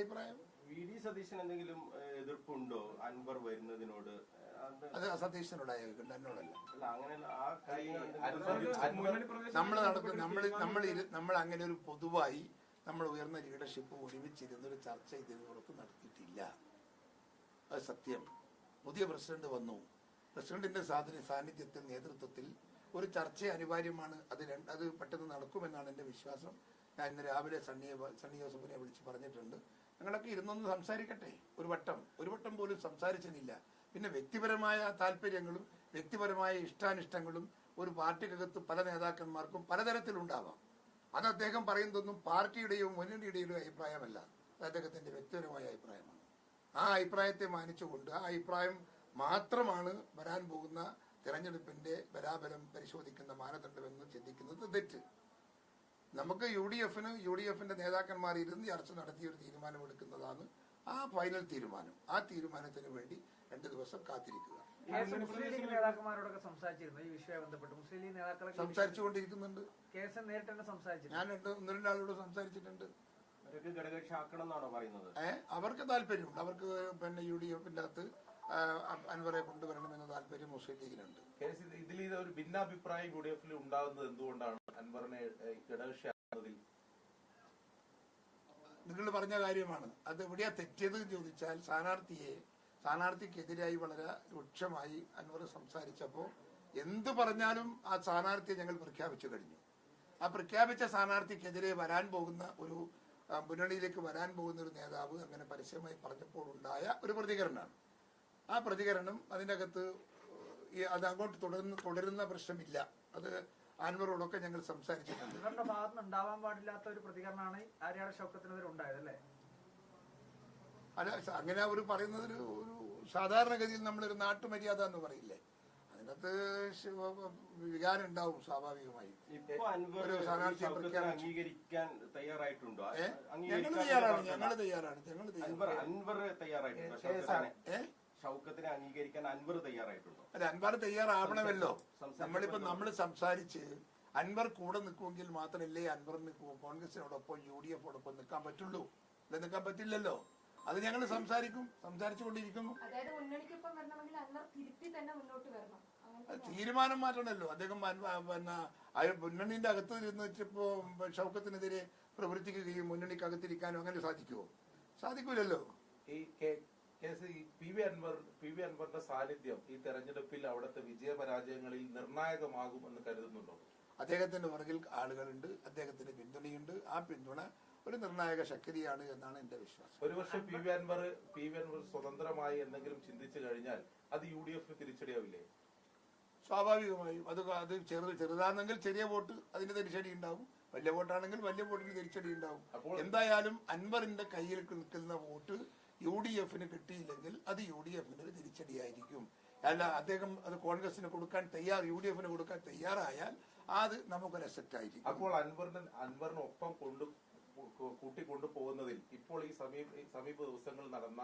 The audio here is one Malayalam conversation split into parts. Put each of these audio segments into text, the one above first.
അഭിപ്രായം? വി ഡി സതീശൻ എന്തെങ്കിലും എതിർപ്പുണ്ടോ? അൻവർ വരുന്നതിനോട്? അത് സതീശനോടായ എന്നോടല്ല. നമ്മൾ നടത്തും നമ്മൾ നമ്മൾ നമ്മൾ അങ്ങനെ ഒരു പൊതുവായി നമ്മൾ ഉയർന്ന ലീഡർഷിപ്പ് ഒരുമിച്ചിരുന്ന ഒരു ചർച്ച ഇതിനോടൊപ്പം നടത്തിയിട്ടില്ല. അത് സത്യം. പുതിയ പ്രസിഡന്റ് വന്നു. പ്രസിഡന്റിന്റെ സാധന സാന്നിധ്യത്തിൽ നേതൃത്വത്തിൽ ഒരു ചർച്ച അനിവാര്യമാണ്. അത് രണ്ട് അത് പെട്ടെന്ന് നടക്കുമെന്നാണ് എന്റെ വിശ്വാസം. ഞാൻ ഇന്ന് രാവിലെ സണ്ണിയെ സണ്ണി ജോസഫിനെ വിളിച്ച് പറഞ്ഞിട്ടുണ്ട്. ഞങ്ങളൊക്കെ ഇരുന്നൊന്ന് സംസാരിക്കട്ടെ. ഒരു വട്ടം. ഒരു വട്ടം പോലും സംസാരിച്ചതില്ല. പിന്നെ വ്യക്തിപരമായ താല്പര്യങ്ങളും വ്യക്തിപരമായ ഇഷ്ടാനിഷ്ടങ്ങളും ഒരു പാർട്ടിക്കകത്ത് പല നേതാക്കന്മാർക്കും പലതരത്തിലുണ്ടാവാം. അത് അദ്ദേഹം പറയുന്നതൊന്നും പാർട്ടിയുടെയോ മുന്നണിയുടെയോ അഭിപ്രായമല്ല. അത് അദ്ദേഹത്തിന്റെ വ്യക്തിപരമായ അഭിപ്രായമാണ്. ആ അഭിപ്രായത്തെ മാനിച്ചുകൊണ്ട് ആ അഭിപ്രായം മാത്രമാണ് വരാൻ പോകുന്ന തിരഞ്ഞെടുപ്പിന്റെ ബലാബലം പരിശോധിക്കുന്ന മാനദണ്ഡമെന്ന് ചിന്തിക്കുന്നത് തെറ്റ്. നമുക്ക് യു ഡി എഫിന് യു ഡി എഫിന്റെ നേതാക്കന്മാർ ഇരുന്ന് ചർച്ച നടത്തിയ ഒരു തീരുമാനമെടുക്കുന്നതാണ് ആ ഫൈനൽ തീരുമാനം. ആ തീരുമാനത്തിന് വേണ്ടി രണ്ട് ദിവസം കാത്തിരിക്കുക. സംസാരിച്ചുകൊണ്ടിരിക്കുന്നുണ്ട്. ഞാൻ രണ്ട് ഒന്ന് രണ്ടാളോട് സംസാരിച്ചിട്ടുണ്ട്. അവർക്ക് താല്പര്യമുണ്ട്. അവർക്ക് പിന്നെ യു ഡി എഫിന്റെ അകത്ത് അൻവറെ കൊണ്ടുവരണമെന്ന താല്പര്യം മുസ്ലിം ലീഗിനുണ്ട് ഇതിൽ ഇത് ഒരു ഭിന്നാഭിപ്രായം യു ഡി എഫിൽ ഉണ്ടാകുന്നത് എന്തുകൊണ്ടാണ് അൻവറിനെ ഏഹ്, ഘടകകക്ഷിയാക്കുന്നതിൽ നിങ്ങൾ പറഞ്ഞ കാര്യമാണ്. അത് എവിടെയാ തെറ്റിയത് എന്ന് ചോദിച്ചാൽ സ്ഥാനാർത്ഥിയെ സ്ഥാനാർത്ഥിക്കെതിരായി വളരെ രൂക്ഷമായി അൻവർ സംസാരിച്ചപ്പോൾ എന്ത് പറഞ്ഞാലും ആ സ്ഥാനാർത്ഥിയെ ഞങ്ങൾ പ്രഖ്യാപിച്ചു കഴിഞ്ഞു. ആ പ്രഖ്യാപിച്ച സ്ഥാനാർത്ഥിക്കെതിരെ വരാൻ പോകുന്ന ഒരു മുന്നണിയിലേക്ക് വരാൻ പോകുന്ന ഒരു നേതാവ് അങ്ങനെ പരസ്യമായി പറഞ്ഞപ്പോൾ ഉണ്ടായ ഒരു പ്രതികരണമാണ്. ആ പ്രതികരണം അതിനകത്ത് ഈ അത് അങ്ങോട്ട് തുടർന്ന് തുടരുന്ന പ്രശ്നമില്ല. അത് അൻവറോടൊക്കെ ഞങ്ങൾ സംസാരിച്ചിട്ടുണ്ട്. ഇവരുടെ ഭാഗത്ത് നിന്ന് ഉണ്ടാവാൻ പാടില്ലാത്ത ഒരു പ്രതികരണമാണ് ആര്യാട് ഷൗക്കത്തിനെതിരെ ഉണ്ടായത് അല്ലേ? അല്ല അങ്ങനെ അവർ പറയുന്നത് ഒരു സാധാരണഗതിയിൽ നമ്മളൊരു നാട്ടുമര്യാദ എന്ന് പറയില്ലേ? അതിനകത്ത് വികാരം ഉണ്ടാവും സ്വാഭാവികമായി. ഇപ്പൊ അൻവർ ഒരു പ്രഖ്യാപിച്ചു. അംഗീകരിക്കാൻ തയ്യാറായിട്ടുണ്ടോ? ഞങ്ങൾ തയ്യാറാണ് ഞങ്ങൾ തയ്യാറാണ് ഞങ്ങൾ അൻവർ തയ്യാറാണ് അൻവർ തയ്യാറായിട്ടുണ്ടോ കെ- ഷൗക്കത്തിനെ അംഗീകരിക്കാൻ അൻവർ തയ്യാറായിട്ടുണ്ടോ? അല്ല അൻവർ തയ്യാറാവണമല്ലോ. നമ്മളിപ്പോ നമ്മൾ സംസാരിച്ച് അൻവർ കൂടെ നിൽക്കുമെങ്കിൽ മാത്രമല്ലേ അൻവറിന് കോൺഗ്രസിനോടൊപ്പം യു ഡി എഫോടൊപ്പം നിൽക്കാൻ പറ്റുള്ളൂ. അല്ല നിൽക്കാൻ പറ്റില്ലല്ലോ. അത് ഞങ്ങൾ സംസാരിക്കും സംസാരിച്ചുകൊണ്ടിരിക്കുന്നു. അതായത് മുന്നണിക്കൊപ്പം വരണമെങ്കിൽ അന്നർ തിരുത്തി തന്നെ മുന്നോട്ട് വരണം. അങ്ങനെ തീരുമാനം മാറ്റണല്ലോ. അദ്ദേഹം പിന്നെ മുന്നണിന്റെ അകത്ത് ഇരുന്ന് വെച്ചപ്പോ ഷൗക്കത്തിനെതിരെ പ്രവർത്തിക്കുകയും മുന്നണിക്കകത്തിരിക്കാനും അങ്ങനെ സാധിക്കുമോ സാധിക്കൂലല്ലോ. ഈ കേസ് ഈ P V Anvar P V അൻവറിന്റെ സാന്നിധ്യം ഈ തെരഞ്ഞെടുപ്പിൽ അവിടുത്തെ വിജയപരാജയങ്ങളിൽ നിർണായകമാകും എന്ന് കരുതുന്നുണ്ടോ? അദ്ദേഹത്തിന്റെ പുറകിൽ ആളുകളുണ്ട് അദ്ദേഹത്തിന്റെ പിന്തുണയുണ്ട്. ആ പിന്തുണ ഒരു നിർണായക ശക്തിയാണ് എന്നാണ് എന്റെ വിശ്വാസം. ഒരുപക്ഷെ P V Anvar P V Anvar സ്വതന്ത്രമായി എന്തെങ്കിലും ചിന്തിച്ചു കഴിഞ്ഞാൽ അത് യു ഡി എഫിന് തിരിച്ചടിയാവില്ലേ? സ്വാഭാവികമായും. അത് അത് ചെറു ചെറുതാണെങ്കിൽ ചെറിയ വോട്ട് അതിന് തിരിച്ചടി ഉണ്ടാവും. വലിയ വോട്ടാണെങ്കിൽ വലിയ വോട്ടിന് തിരിച്ചടി ഉണ്ടാവും. അപ്പോൾ- എന്തായാലും അൻവറിന്റെ കയ്യിൽ നിൽക്കുന്ന വോട്ട് യു ഡി എഫിന് കിട്ടിയില്ലെങ്കിൽ അത് യു ഡി എഫിന് ഒരു തിരിച്ചടിയായിരിക്കും. അല്ല അദ്ദേഹം അത് കോൺഗ്രസിന് കൊടുക്കാൻ തയ്യാർ യു ഡി എഫിന് കൊടുക്കാൻ തയ്യാറായാൽ അത് നമുക്കൊരു അസെപ്റ്റ് ആയിരിക്കും. അപ്പോൾ അൻവറിന് അൻവറിനൊപ്പം കൊണ്ട് കൂ- കൂട്ടിക്കൊണ്ടു പോകുന്നതിൽ ഇപ്പോൾ ഈ സമീപ സമീപ ദിവസങ്ങളിൽ നടന്ന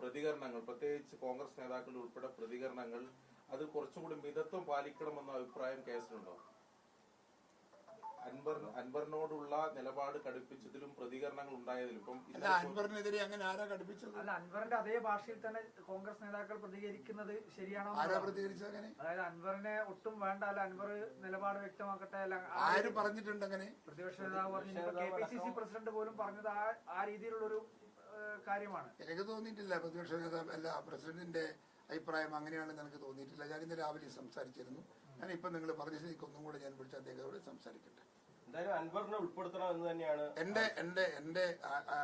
പ്രതികരണങ്ങൾ പ്രത്യേകിച്ച് കോൺഗ്രസ് നേതാക്കളുടെ ഉൾപ്പെടെ പ്രതികരണങ്ങൾ അത് കുറച്ചുകൂടി മിതത്വം പാലിക്കണമെന്ന അഭിപ്രായം കേസിലുണ്ടോ? അൻവർ അൻവറിനോടുള്ള നിലപാട് കടുപ്പിച്ചതിലും പ്രതികരണങ്ങൾ ഉണ്ടായതിലും ഇപ്പം അൻവറിനെതിരെ അങ്ങനെ ആരാ കടുപ്പിച്ചത്? അല്ല അൻവറിന്റെ അതേ ഭാഷയിൽ തന്നെ കോൺഗ്രസ് നേതാക്കൾ പ്രതികരിക്കുന്നത് ശരിയാണോ ആരാ. പ്രതികരിച്ചത് അങ്ങനെ? അതായത് അൻവറിനെ ഒട്ടും വേണ്ട അല്ല അൻവർ നിലപാട് വ്യക്തമാക്കട്ടെ അല്ല ആര് പറഞ്ഞിട്ടുണ്ട് അങ്ങനെ? പ്രതിപക്ഷ നേതാവ് പറഞ്ഞു K P C C president പോലും പറഞ്ഞത് ആ ആ രീതിയിലുള്ളൊരു കാര്യമാണ്. എനിക്ക് തോന്നിയിട്ടില്ല പ്രതിപക്ഷ നേതാവ് അല്ല പ്രസിഡന്റിന്റെ അഭിപ്രായം അങ്ങനെയാണെന്ന് എനിക്ക് തോന്നിയിട്ടില്ല. ഞാൻ ഇന്ന് രാവിലെ സംസാരിച്ചിരുന്നു. ഞാൻ ഇപ്പം നിങ്ങൾ പറഞ്ഞ ശരിക്കൊന്നും ഒന്നും കൂടെ ഞാൻ വിളിച്ച് അദ്ദേഹത്തോട് സംസാരിക്കട്ടെ. എന്തായാലും അൻവറിനെ ഉൾപ്പെടുത്തണം എന്ന് തന്നെയാണ് എന്റെ എന്റെ എന്റെ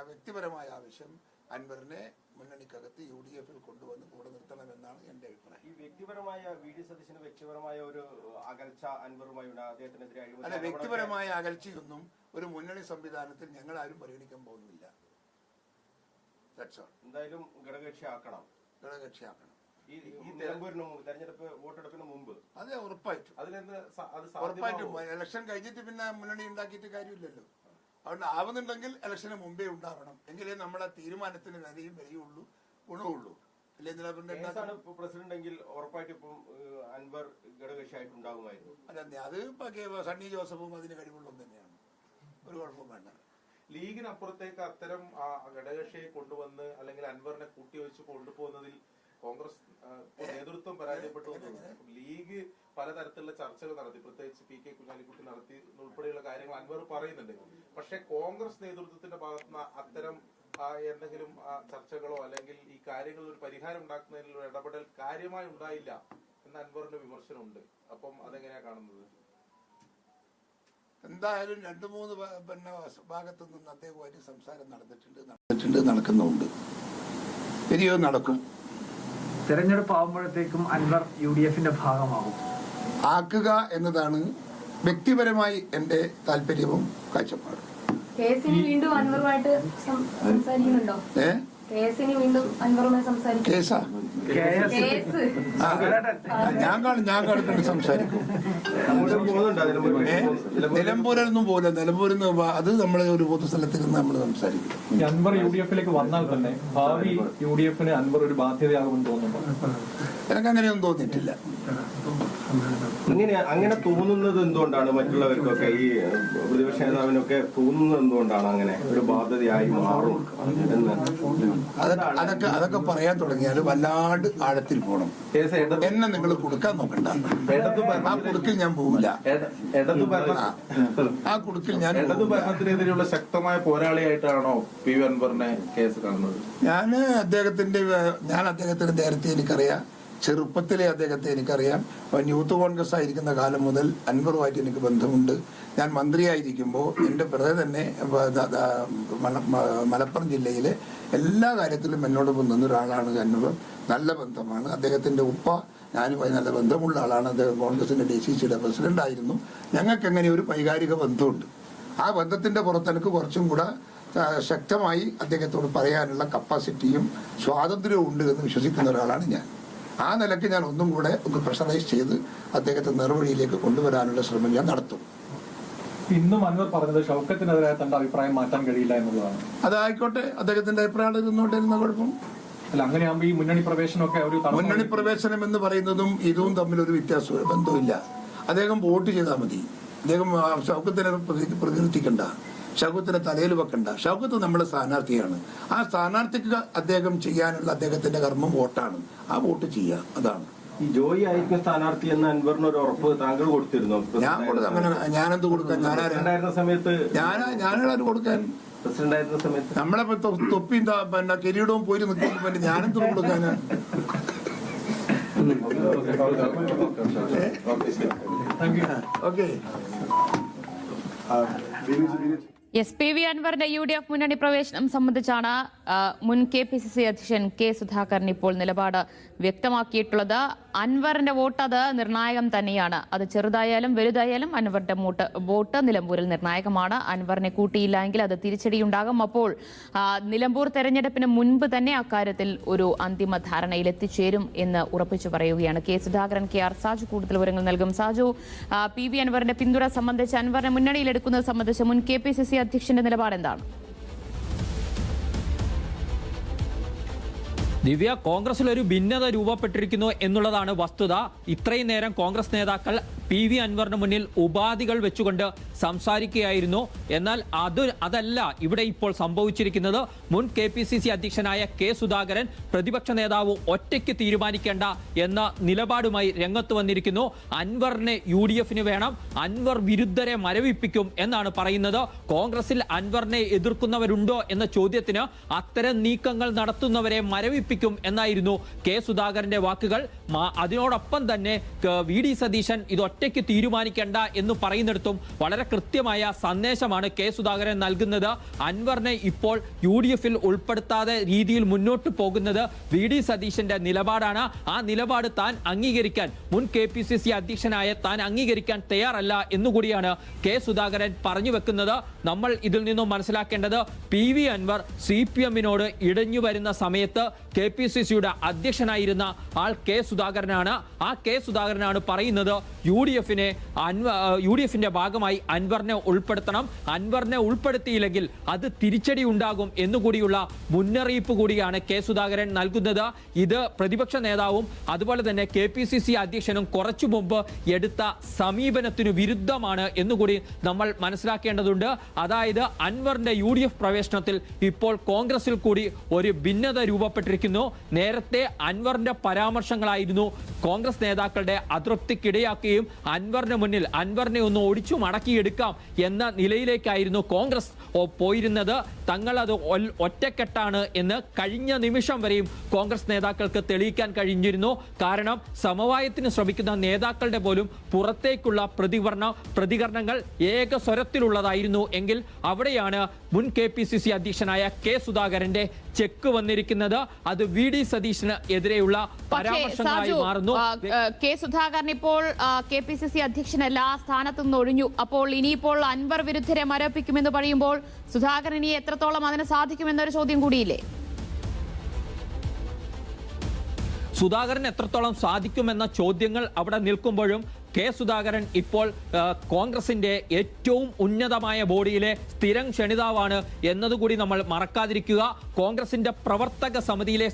വ്യക്തിപരമായ ആവശ്യം അൻവറിനെ മുന്നണിക്കകത്ത് യു ഡി എഫിൽ കൊണ്ടുവന്ന് കൂടെ നിർത്തണമെന്നാണ് എന്റെ അഭിപ്രായം. ഈ വ്യക്തിപരമായ വി ഡി സതീശന് വ്യക്തിപരമായ ഒരു അകൽച്ച അൻവറുമായി അദ്ദേഹത്തിനെതിരെ അല്ല വ്യക്തിപരമായ അകൽച്ചയൊന്നും ഒരു മുന്നണി സംവിധാനത്തിൽ ഞങ്ങൾ ആരും പരിഗണിക്കാൻ പോകുന്നില്ല. എന്തായാലും ഘടകകക്ഷി ആക്കണം ഘടകകക്ഷിയാക്കണം. ഈ ഈ നിലമ്പൂരിന് മുമ്പ് തെരഞ്ഞെടുപ്പ് വോട്ടെടുപ്പിന് മുമ്പ്. അതെ ഉറപ്പായിട്ടും. അതിലെന്ത്? ഇലക്ഷൻ കഴിഞ്ഞിട്ട് പിന്നെ മുന്നണി ഉണ്ടാക്കിയിട്ട് കാര്യമില്ലല്ലോ. അതുകൊണ്ട് ആവുന്നുണ്ടെങ്കിൽ ഇലക്ഷന് മുമ്പേ ഉണ്ടാവണം. എങ്കിലേ നമ്മളെ തീരുമാനത്തിന് വിലയും വിലയുള്ളൂ ഗുണമുള്ളൂ ഉറപ്പായിട്ടും ഇപ്പം അൻവർ ഘടകകക്ഷിയായിട്ടുണ്ടാകുമായിരുന്നു അത് സണ്ണി ജോസഫും അതിന് കഴിവുള്ളതും തന്നെയാണ്. ഒരു കുഴപ്പം വേണ്ട. ലീഗിനപ്പുറത്തേക്ക് അത്തരം ഘടകകക്ഷിയെ കൊണ്ടുവന്ന് അല്ലെങ്കിൽ അൻവറിനെ കൂട്ടിവെച്ച് കൊണ്ടുപോകുന്നതിൽ കോൺഗ്രസ് നേതൃത്വം പരാജയപ്പെട്ടു. ലീഗ് പലതരത്തിലുള്ള ചർച്ചകൾ നടത്തി പ്രത്യേകിച്ച് പി കെ കുഞ്ഞാലിക്കുട്ടി നടത്തി ഉൾപ്പെടെയുള്ള കാര്യങ്ങൾ അൻവർ പറയുന്നുണ്ട്. പക്ഷെ കോൺഗ്രസ് നേതൃത്വത്തിന്റെ ഭാഗത്തുനിന്ന് അത്തരം എന്തെങ്കിലും ചർച്ചകളോ അല്ലെങ്കിൽ ഈ കാര്യങ്ങളിൽ ഒരു പരിഹാരം ഉണ്ടാക്കുന്നതിനുള്ള ഇടപെടൽ കാര്യമായി ഉണ്ടായില്ല എന്ന അൻവറിന്റെ വിമർശനമുണ്ട്. അപ്പം അതെങ്ങനെയാ കാണുന്നത്? എന്തായാലും രണ്ട് മൂന്ന് പിന്നെ ഭാഗത്തു നിന്ന് അദ്ദേഹമായിട്ട് സംസാരം നടന്നിട്ടുണ്ട് നടന്നിട്ടുണ്ട് നടക്കുന്നുണ്ട്. ഇനിയോ നടക്കും. തെരഞ്ഞെടുപ്പ് ആകുമ്പോഴത്തേക്കും അൻവർ യു ഡി എഫിന്റെ ഭാഗമാകും. ആക്കുക എന്നതാണ് വ്യക്തിപരമായി എന്റെ താല്പര്യവും കാഴ്ചപ്പാടും. കേസിന് വീണ്ടും അൻവറുമായിട്ട് സംസാരിക്കുന്നുണ്ടോ? ഏ? കേസിന് വീണ്ടും അൻവറുമായി സംസാരിക്കും. കേസാ? ഞാൻ കാണും ഞാൻ കാണുന്നുണ്ട് സംസാരിക്കും. നിലമ്പൂരിൽ നിന്നും പോലെ നിലമ്പൂരിൽ നിന്ന് അത് നമ്മളെ ഒരു പൊതു സ്ഥലത്ത് നിന്ന് നമ്മൾ സംസാരിക്കും അൻവർ യു ഡി എഫിലേക്ക് വന്നാൽ തന്നെ ഭാവി യു ഡി എഫിന് അൻവർ ഒരു ബാധ്യതയാകുമെന്ന് തോന്നുന്നു. എനിക്ക് അങ്ങനെയൊന്നും തോന്നിയിട്ടില്ല ഇങ്ങനെ അങ്ങനെ തോന്നുന്നത് എന്തുകൊണ്ടാണ്? മറ്റുള്ളവർക്കൊക്കെ ഈ പ്രതിപക്ഷ നേതാവിനൊക്കെ തോന്നുന്നത് എന്തുകൊണ്ടാണ് അങ്ങനെ ഒരു ബാധ്യതയായി മാറും? എന്ന്. അതൊക്കെ അതൊക്കെ പറയാൻ തുടങ്ങിയാൽ വല്ലാണ്ട് ആഴത്തിൽ പോകണം എന്നെ നിങ്ങൾ കൊടുക്കാൻ നോക്കണ്ട. ആ കുടുക്കിൽ ഞാൻ പോകില്ല ആ കുടുക്കിൽ ഞാൻ ഇടതു. ഭരണത്തിനെതിരെയുള്ള ശക്തമായ പോരാളിയായിട്ടാണോ പി വി അൻവറിനെ കേസ് കാണുന്നത്? ഞാൻ അദ്ദേഹത്തിന്റെ ഞാൻ അദ്ദേഹത്തിന്റെ നേരത്തെ എനിക്കറിയാം. ചെറുപ്പത്തിലെ അദ്ദേഹത്തെ എനിക്കറിയാം. അവൻ യൂത്ത് കോൺഗ്രസ് ആയിരിക്കുന്ന കാലം മുതൽ അൻവറുമായിട്ട് എനിക്ക് ബന്ധമുണ്ട്. ഞാൻ മന്ത്രിയായിരിക്കുമ്പോൾ എന്റെ പിറകെ തന്നെ മലപ്പുറം ജില്ലയിലെ എല്ലാ കാര്യത്തിലും എന്നോടൊപ്പം നിന്ന ഒരാളാണ് അൻവർ. നല്ല ബന്ധമാണ്. അദ്ദേഹത്തിന്റെ ഉപ്പ ഞാനുമായി നല്ല ബന്ധമുള്ള ആളാണ്. അദ്ദേഹം കോൺഗ്രസിന്റെ ഡി സി സിയുടെ പ്രസിഡന്റ് ആയിരുന്നു. ഞങ്ങൾക്ക് എങ്ങനെ ഒരു വൈകാരിക ബന്ധമുണ്ട്. ആ ബന്ധത്തിന്റെ പുറത്ത് എനിക്ക് കുറച്ചും കൂടെ ശക്തമായി അദ്ദേഹത്തോട് പറയാനുള്ള കപ്പാസിറ്റിയും സ്വാതന്ത്ര്യവും ഉണ്ട് എന്ന് വിശ്വസിക്കുന്ന ഒരാളാണ് ഞാൻ. ആ നിലയ്ക്ക് ഞാൻ ഒന്നും കൂടെ ഒന്ന് പ്രഷറൈസ് ചെയ്ത് അദ്ദേഹത്തെ നിർവഴിയിലേക്ക് കൊണ്ടുവരാനുള്ള ശ്രമം ഞാൻ നടത്തും. ഇന്നും അൻവർ പറഞ്ഞത് ഷൗക്കത്തിനെതിരായ തന്റെ അഭിപ്രായം മാറ്റാൻ കഴിയില്ല എന്നുള്ളതാണ്. അതായിക്കോട്ടെ അദ്ദേഹത്തിന്റെ അഭിപ്രായം ഇരുന്നോണ്ടിരുന്ന കുഴപ്പം. അല്ല അങ്ങനെയാകുമ്പോൾ ഈ മുന്നണി പ്രവേശനമൊക്കെ ഒരു മുന്നണി പ്രവേശനം എന്ന് പറയുന്നതും ഇതും തമ്മിൽ ഒരു വ്യത്യാസം ബന്ധമില്ല അദ്ദേഹം വോട്ട് ചെയ്താൽ മതി. അദ്ദേഹം ഷൗക്കത്തിനെ പ്രകീർത്തിക്കണ്ട ഷൗക്കത്തിനെ തലയിൽ വെക്കണ്ട. ഷൗക്കത്ത് നമ്മുടെ സ്ഥാനാർത്ഥിയാണ്. ആ സ്ഥാനാർത്ഥിക്ക് അദ്ദേഹം ചെയ്യാനുള്ള അദ്ദേഹത്തിന്റെ കർമ്മം വോട്ടാണ്. ആ വോട്ട് ചെയ്യുക അതാണ്. ഈ ജോയി ആയിരിക്കും സ്ഥാനാർത്ഥി എന്ന അൻവറിന് ഒരു ഉറപ്പ് താങ്കൾ കൊടുത്തിരുന്നു. ഞാൻ കൊടുത്ത അങ്ങനെ ഞാനെന്ത് കൊടുക്കാൻ ഞാനാരാ? ഉണ്ടായിരുന്ന സമയത്ത് ഞാനാ ഞാനാണ് കൊടുക്കാൻ? പ്രസിഡന്റ് ആയിരുന്ന സമയത്ത് നമ്മളെ തൊപ്പി പിന്നെ കിരീടവും പോയി നിൽക്കുമ്പോൾ പിന്നെ ഞാനെന്ത് കൊടുക്കാനാ Thank you. ഓക്കെ. എസ് പി വി അൻവറിന്റെ യു ഡി എഫ് മുന്നണി പ്രവേശനം സംബന്ധിച്ചാണ് മുൻ കെ പി സി സി അധ്യക്ഷൻ കെ സുധാകരൻ ഇപ്പോൾ നിലപാട് വ്യക്തമാക്കിയിട്ടുള്ളത്. അൻവറിന്റെ വോട്ട് അത് നിർണായകം തന്നെയാണ്. അത് ചെറുതായാലും വലുതായാലും അൻവറിന്റെ വോട്ട് വോട്ട് നിലമ്പൂരിൽ നിർണായകമാണ്. അൻവറിനെ കൂട്ടിയില്ല എങ്കിൽ അത് തിരിച്ചടിയുണ്ടാകും. അപ്പോൾ നിലമ്പൂർ തെരഞ്ഞെടുപ്പിന് മുൻപ് തന്നെ അക്കാര്യത്തിൽ ഒരു അന്തിമ ധാരണയിൽ എത്തിച്ചേരും എന്ന് ഉറപ്പിച്ചു പറയുകയാണ്. K Sudhakaran K R Saju കൂടുതൽ വിവരങ്ങൾ നൽകും. സാജു പി വി അൻവറിന്റെ പിന്തുണ സംബന്ധിച്ച് അൻവറിനെ മുന്നണിയിലെടുക്കുന്നത് സംബന്ധിച്ച് മുൻ കെ പി സി സി അധ്യക്ഷന്റെ നിലപാട് എന്താണ് ദിവ്യ കോൺഗ്രസിൽ ഒരു ഭിന്നത രൂപപ്പെട്ടിരിക്കുന്നു എന്നുള്ളതാണ് വസ്തുത. ഇത്രയും നേരം കോൺഗ്രസ് നേതാക്കൾ പി വി അൻവറിന് മുന്നിൽ ഉപാധികൾ വെച്ചുകൊണ്ട് സംസാരിക്കുകയായിരുന്നു. എന്നാൽ അത് അതല്ല ഇവിടെ ഇപ്പോൾ സംഭവിച്ചിരിക്കുന്നത്. മുൻ കെ പി സി സി അധ്യക്ഷനായ കെ സുധാകരൻ പ്രതിപക്ഷ നേതാവ് ഒറ്റയ്ക്ക് തീരുമാനിക്കേണ്ട എന്ന നിലപാടുമായി രംഗത്ത് വന്നിരിക്കുന്നു. അൻവറിനെ യു ഡി എഫിന് വേണം അൻവർ വിരുദ്ധരെ മരവിപ്പിക്കും എന്നാണ് പറയുന്നത്. കോൺഗ്രസിൽ അൻവറിനെ എതിർക്കുന്നവരുണ്ടോ എന്ന ചോദ്യത്തിന് അത്തരം നീക്കങ്ങൾ നടത്തുന്നവരെ മരവിപ്പിക്കും എന്നായിരുന്നു കെ സുധാകരന്റെ വാക്കുകൾ. അതിനോടൊപ്പം തന്നെ വി ഡി സതീശൻ ഇത് ഒറ്റയ്ക്ക് തീരുമാനിക്കേണ്ട എന്ന് പറയുന്നിടത്തും വളരെ കൃത്യമായ സന്ദേശമാണ് കെ സുധാകരൻ നൽകുന്നത്. അൻവറിനെ ഇപ്പോൾ യു ഡി എഫിൽ ഉൾപ്പെടുത്താതെ രീതിയിൽ മുന്നോട്ട് പോകുന്നത് വി ഡി സതീശന്റെ നിലപാടാണ്. ആ നിലപാട് താൻ അംഗീകരിക്കാൻ മുൻ കെ പി സി സി അധ്യക്ഷനായ താൻ അംഗീകരിക്കാൻ തയ്യാറല്ല എന്നുകൂടിയാണ് കെ സുധാകരൻ പറഞ്ഞു വെക്കുന്നത്. നമ്മൾ ഇതിൽ നിന്നും മനസ്സിലാക്കേണ്ടത് P V Anvar C P എമ്മിനോട് ഇടഞ്ഞു വരുന്ന സമയത്ത് കെ പി സി സിയുടെ അധ്യക്ഷനായിരുന്ന ആൾ കെ സുധാകരനാണ്. ആ കെ സുധാകരനാണ് പറയുന്നത് യു ഡി എഫിനെ യു ഡി എഫിന്റെ ഭാഗമായി അൻവറിനെ ഉൾപ്പെടുത്തണം. അൻവറിനെ ഉൾപ്പെടുത്തിയില്ലെങ്കിൽ അത് തിരിച്ചടി ഉണ്ടാകും എന്നുകൂടിയുള്ള മുന്നറിയിപ്പ് കൂടിയാണ് കെ സുധാകരൻ നൽകുന്നത്. ഇത് പ്രതിപക്ഷ നേതാവും അതുപോലെ തന്നെ കെ പി സി സി അധ്യക്ഷനും കുറച്ചു മുമ്പ് എടുത്ത സമീപനത്തിനു വിരുദ്ധമാണ് എന്നുകൂടി നമ്മൾ മനസ്സിലാക്കേണ്ടതുണ്ട്. അതായത് അൻവറിന്റെ യു ഡി എഫ് പ്രവേശനത്തിൽ ഇപ്പോൾ കോൺഗ്രസിൽ കൂടി ഒരു ഭിന്നത രൂപപ്പെട്ടിരിക്കുന്നു. നേരത്തെ അൻവറിന്റെ പരാമർശങ്ങളായിരുന്നു കോൺഗ്രസ് നേതാക്കളുടെ അതൃപ്തിക്കിടയാക്കുകയും അൻവറിന് മുന്നിൽ അൻവറിനെ ഒന്ന് ഒടിച്ചു മടക്കിയെടുക്കാം എന്ന നിലയിലേക്കായിരുന്നു കോൺഗ്രസ് പോയിരുന്നത്. തങ്ങളത് ഒറ്റക്കെട്ടാണ് എന്ന് കഴിഞ്ഞ നിമിഷം വരെയും കോൺഗ്രസ് നേതാക്കൾക്ക് തെളിയിക്കാൻ കഴിഞ്ഞിരുന്നു. കാരണം സമവായത്തിന് ശ്രമിക്കുന്ന നേതാക്കളുടെ പോലും പുറത്തേക്കുള്ള പ്രതികരണ പ്രതികരണങ്ങൾ ഏക സ്വരത്തിലുള്ളതായിരുന്നു. എങ്കിൽ അവിടെയാണ് മുൻ കെ പി സി സി അധ്യക്ഷനായ കെ സുധാകരന്റെ ചെക്ക് വന്നിരിക്കുന്നത്. അത് വി ഡി സതീശന് എതിരെയുള്ള പരാമർശമായി മാറുന്നു. കെ സുധാകരൻ ഇപ്പോൾ കെ പി സി സി അധ്യക്ഷനല്ല സ്ഥാനത്തു നിന്ന് ഒഴിഞ്ഞു. അപ്പോൾ ഇനിയിപ്പോൾ അൻവർ വിരുദ്ധരെ മരപ്പിക്കുമെന്ന് പറയുമ്പോൾ സുധാകരൻ ഇനി എത്രത്തോളം അതിന് സാധിക്കുമെന്നൊരു ചോദ്യം കൂടിയില്ലേ? സുധാകരൻ എത്രത്തോളം സാധിക്കുമെന്ന ചോദ്യങ്ങൾ അവിടെ നിൽക്കുമ്പോഴും കെ സുധാകരൻ ഇപ്പോൾ കോൺഗ്രസിന്റെ ഏറ്റവും ഉന്നതമായ ബോഡിയിലെ സ്ഥിരം ക്ഷണിതാവാണ് എന്നതുകൂടി നമ്മൾ മറക്കാതിരിക്കുക. കോൺഗ്രസിന്റെ പ്രവർത്തക സമിതിയിലെ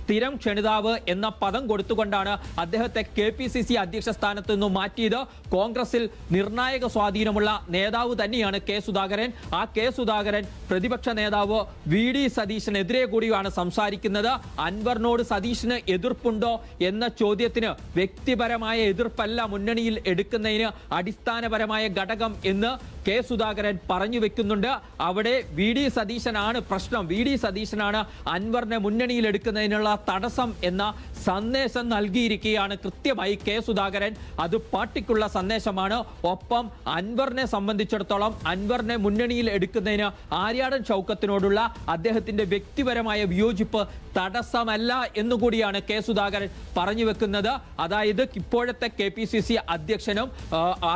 സ്ഥിരം ക്ഷണിതാവ് എന്ന പദം കൊടുത്തുകൊണ്ടാണ് അദ്ദേഹത്തെ കെ പി സി സി അധ്യക്ഷ സ്ഥാനത്ത് നിന്നും മാറ്റിയത്. കോൺഗ്രസിൽ നിർണായക സ്വാധീനമുള്ള നേതാവ് തന്നെയാണ് കെ സുധാകരൻ. ആ കെ സുധാകരൻ പ്രതിപക്ഷ നേതാവ് വി ഡി സതീശനെതിരെ കൂടിയാണ് സംസാരിക്കുന്നത്. അൻവറിനോട് സതീശന് എതിർപ്പുണ്ടോ എന്ന ചോദ്യത്തിന് വ്യക്തിപരമായ എതിർപ്പല്ല മുന്നണിയിൽ എടുക്കുന്നതിന് അടിസ്ഥാനപരമായ ഘടകം എന്ന് കെ സുധാകരൻ പറഞ്ഞു വെക്കുന്നുണ്ട്. അവിടെ വി ഡി സതീശനാണ് പ്രശ്നം. വി ഡി സതീശനാണ് അൻവറിനെ മുന്നണിയിൽ എടുക്കുന്നതിനുള്ള തടസ്സം എന്ന സന്ദേശം നൽകിയിരിക്കുകയാണ്. കൃത്യമായി കെ സുധാകരൻ അത് പാർട്ടിക്കുള്ള സന്ദേശമാണ്. ഒപ്പം അൻവറിനെ സംബന്ധിച്ചിടത്തോളം അൻവറിനെ മുന്നണിയിൽ എടുക്കുന്നതിന് ആര്യാടൻ ഷൗക്കത്തിനോടുള്ള അദ്ദേഹത്തിന്റെ വ്യക്തിപരമായ വിയോജിപ്പ് തടസ്സമല്ല എന്നുകൂടിയാണ് കെ സുധാകരൻ പറഞ്ഞു വെക്കുന്നത്. അതായത് ഇപ്പോഴത്തെ കെ പി സി സി അധ്യക്ഷനും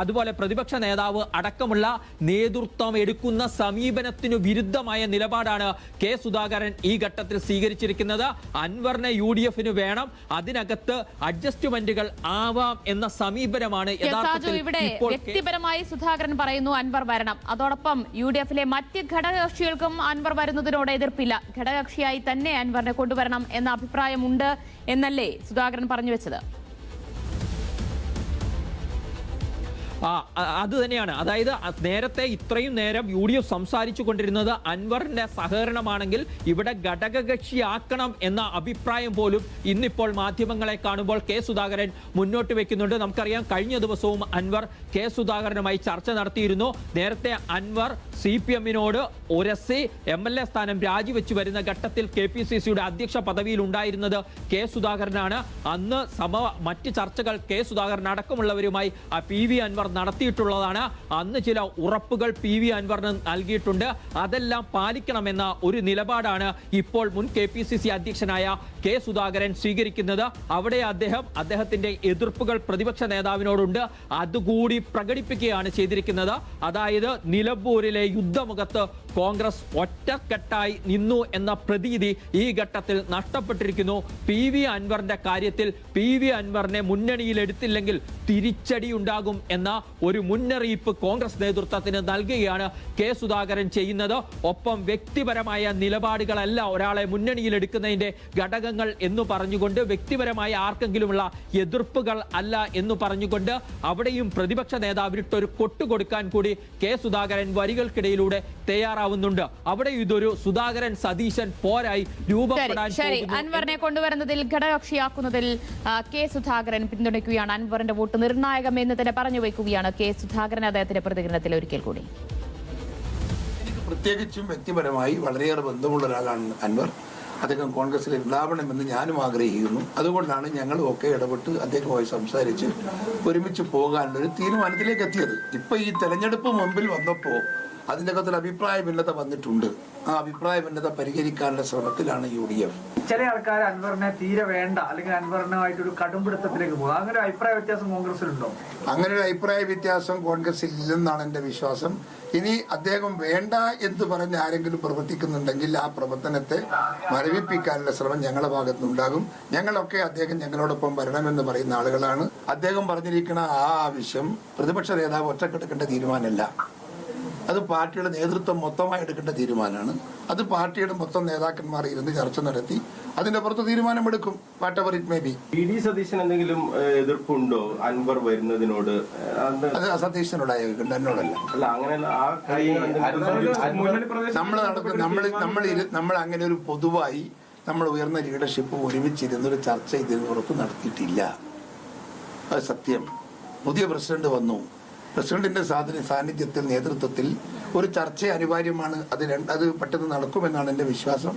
അതുപോലെ പ്രതിപക്ഷ നേതാവ് അടക്കമുള്ള നേതൃത്വം എടുക്കുന്ന സമീപനത്തിനു വിരുദ്ധമായ നിലപാടാണ് കെ സുധാകരൻ ഈ ഘട്ടത്തിൽ സ്വീകരിച്ചിരിക്കുന്നത്. അൻവറിനെ യു ഡി എഫിന് വേണം. അതിനകത്ത് അഡ്ജസ്റ്റ്മെന്റുകൾ ആവാം എന്ന സമീപനമാണ് യഥാർത്ഥത്തിൽ ഇവിടെ വ്യക്തിപരമായി സുധാകരൻ പറയുന്നു അൻവർ വരണം. അതോടൊപ്പം യു ഡി എഫിലെ മറ്റ് ഘടകകക്ഷികൾക്കും അൻവർ വരുന്നതിനോട് എതിർപ്പില്ല. ഘടകകക്ഷിയായി തന്നെ അൻവറിനെ കൊണ്ടുവരണം എന്ന അഭിപ്രായമുണ്ട് എന്നല്ലേ സുധാകരൻ പറഞ്ഞു വെച്ചത്? അത് തന്നെയാണ്. അതായത് നേരത്തെ ഇത്രയും നേരം യു ഡി എഫ് സംസാരിച്ചു കൊണ്ടിരുന്നത് അൻവറിന്റെ സഹകരണമാണെങ്കിൽ ഇവിടെ ഘടകകക്ഷിയാക്കണം എന്ന അഭിപ്രായം പോലും ഇന്നിപ്പോൾ മാധ്യമങ്ങളെ കാണുമ്പോൾ കെ സുധാകരൻ മുന്നോട്ട് വെക്കുന്നുണ്ട്. നമുക്കറിയാം കഴിഞ്ഞ ദിവസവും അൻവർ കെ സുധാകരനുമായി ചർച്ച നടത്തിയിരുന്നു. നേരത്തെ അൻവർ സി പി എമ്മിനോട് ഉരസി എം എൽ എ സ്ഥാനം രാജിവെച്ചു വരുന്ന ഘട്ടത്തിൽ കെ പി സി സിയുടെ അധ്യക്ഷ പദവിയിൽ ഉണ്ടായിരുന്നത് കെ സുധാകരനാണ്. അന്ന് സമ മറ്റ് ചർച്ചകൾ കെ സുധാകരൻ അടക്കമുള്ളവരുമായി പി വി അൻവർ നടത്തിയിട്ടുള്ളതാണ്. അന്ന് ചില ഉറപ്പുകൾ പി വി അൻവറിന് നൽകിയിട്ടുണ്ട്. അതെല്ലാം പാലിക്കണമെന്ന ഒരു നിലപാടാണ് ഇപ്പോൾ മുൻ കെ പി സി സി അധ്യക്ഷനായ കെ സുധാകരൻ സ്വീകരിക്കുന്നത്. അവിടെ അദ്ദേഹം അദ്ദേഹത്തിന്റെ എതിർപ്പുകൾ പ്രതിപക്ഷ നേതാവിനോടുണ്ട്. അതുകൂടി പ്രകടിപ്പിക്കുകയാണ് ചെയ്തിരിക്കുന്നത്. അതായത് നിലമ്പൂരിലെ യുദ്ധമുഖത്ത് കോൺഗ്രസ് ഒറ്റക്കെട്ടായി നിന്നു എന്ന പ്രതീതി ഈ ഘട്ടത്തിൽ നഷ്ടപ്പെട്ടിരിക്കുന്നു. പി വി അൻവറിന്റെ കാര്യത്തിൽ പി വി അൻവറിനെ മുന്നണിയിൽ എടുത്തില്ലെങ്കിൽ തിരിച്ചടി ഉണ്ടാകും എന്ന ഒരു മുന്നറിയിപ്പ് കോൺഗ്രസ് നേതൃത്വത്തിന് നൽകുകയാണ് കെ സുധാകരൻ ചെയ്യുന്നത്. ഒപ്പം വ്യക്തിപരമായ നിലപാടുകളല്ല ഒരാളെ മുന്നണിയിൽ എടുക്കുന്നതിന്റെ ഘടകങ്ങൾ എന്ന് പറഞ്ഞുകൊണ്ട് വ്യക്തിപരമായ ആർക്കെങ്കിലുമുള്ള എതിർപ്പുകൾ അല്ല എന്ന് പറഞ്ഞുകൊണ്ട് അവിടെയും പ്രതിപക്ഷ നേതാവിനിട്ടൊരു കൊട്ടുകൊടുക്കാൻ കൂടി കെ സുധാകരൻ വരികൾക്കിടയിലൂടെ തയ്യാറാവുന്നുണ്ട്. അവിടെ ഇതൊരു സുധാകരൻ സതീശൻ പോരായി രൂപപ്പെടാൻ ശരി അൻവറിനെ കൊണ്ടുവരുന്നതിൽ ഘടകകക്ഷിയാക്കുന്നതിൽ ആ, കെ സുധാകരൻ പിന്തുണയ്ക്കുകയാണ്. അൻവറിന്റെ വോട്ട് നിർണായകം എന്ന് തന്നെ പറഞ്ഞു വയ്ക്കുകയാണ് കെ സുധാകരൻ. അദ്ദേഹത്തിന്റെ പ്രതികരണത്തിൽ ഒരിക്കൽ കൂടി. പ്രത്യേകിച്ചും വ്യക്തിപരമായി വളരെയേറെ ബന്ധമുള്ള ഒരാളാണ് അൻവർ. അദ്ദേഹം കോൺഗ്രസിൽ ഉണ്ടാവണമെന്ന് ഞാനും ആഗ്രഹിക്കുന്നു. അതുകൊണ്ടാണ് ഞങ്ങളും ഒക്കെ ഇടപെട്ട് അദ്ദേഹവുമായി സംസാരിച്ച് ഒരുമിച്ച് പോകാനുള്ളൊരു തീരുമാനത്തിലേക്ക് എത്തിയത്. ഇപ്പൊ ഈ തെരഞ്ഞെടുപ്പ് മുമ്പിൽ വന്നപ്പോൾ അതിന്റെ അകത്തൊരു അഭിപ്രായ ഭിന്നത വന്നിട്ടുണ്ട്. ആ അഭിപ്രായ ഭിന്നത പരിഹരിക്കാനുള്ള ശ്രമത്തിലാണ് യു ഡി എഫ് ചില ആൾക്കാർ അൻവറിനെ തീരെ വേണ്ട അല്ലെങ്കിൽ അൻവറിനുമായിട്ടൊരു കടുംപിടുത്തത്തിലേക്ക് പോകും. അങ്ങനെ ഒരു അഭിപ്രായ വ്യത്യാസം കോൺഗ്രസിലുണ്ടോ? അങ്ങനെ ഒരു അഭിപ്രായ വ്യത്യാസം കോൺഗ്രസിൽ ഇല്ലെന്നാണ് എന്റെ വിശ്വാസം. ഇനി അദ്ദേഹം വേണ്ട എന്ന് പറഞ്ഞ് ആരെങ്കിലും പ്രവർത്തിക്കുന്നുണ്ടെങ്കിൽ ആ പ്രവർത്തനത്തെ മരവിപ്പിക്കാനുള്ള ശ്രമം ഞങ്ങളുടെ ഭാഗത്തുനിന്നുണ്ടാകും ഞങ്ങളൊക്കെ അദ്ദേഹം ഞങ്ങളോടൊപ്പം വരണമെന്ന് പറയുന്ന ആളുകളാണ്. അദ്ദേഹം പറഞ്ഞിരിക്കുന്ന ആ ആവശ്യം പ്രതിപക്ഷ നേതാവ് ഒറ്റക്കെടുക്കേണ്ട തീരുമാനമല്ല. അത് പാർട്ടിയുടെ നേതൃത്വം മൊത്തമായി എടുക്കേണ്ട തീരുമാനമാണ്. അത് പാർട്ടിയുടെ മൊത്തം നേതാക്കന്മാർ ഇരുന്ന് ചർച്ച നടത്തി അതിന്റെ പുറത്ത് തീരുമാനമെടുക്കും whatever it may be V D Satheesan എന്തെങ്കിലും എതിർപ്പുണ്ടോ? അൻവർ വരുന്നതിനോട്. അത് സതീശനോടായ എന്നോടല്ല. നമ്മൾ നടക്കുന്ന നമ്മൾ നമ്മൾ നമ്മൾ അങ്ങനെ ഒരു പൊതുവായി നമ്മൾ ഉയർന്ന ലീഡർഷിപ്പ് ഒരുമിച്ചിരുന്നൊരു ചർച്ച ഇതിന് പുറത്ത് നടത്തിയിട്ടില്ല. അത് സത്യം. പുതിയ പ്രസിഡന്റ് വന്നു. പ്രസിഡന്റിന്റെ സാധന സാന്നിധ്യത്തിൽ നേതൃത്വത്തിൽ ഒരു ചർച്ച അനിവാര്യമാണ്. അത് രണ്ട് അത് പെട്ടെന്ന് നടക്കുമെന്നാണ് എന്റെ വിശ്വാസം.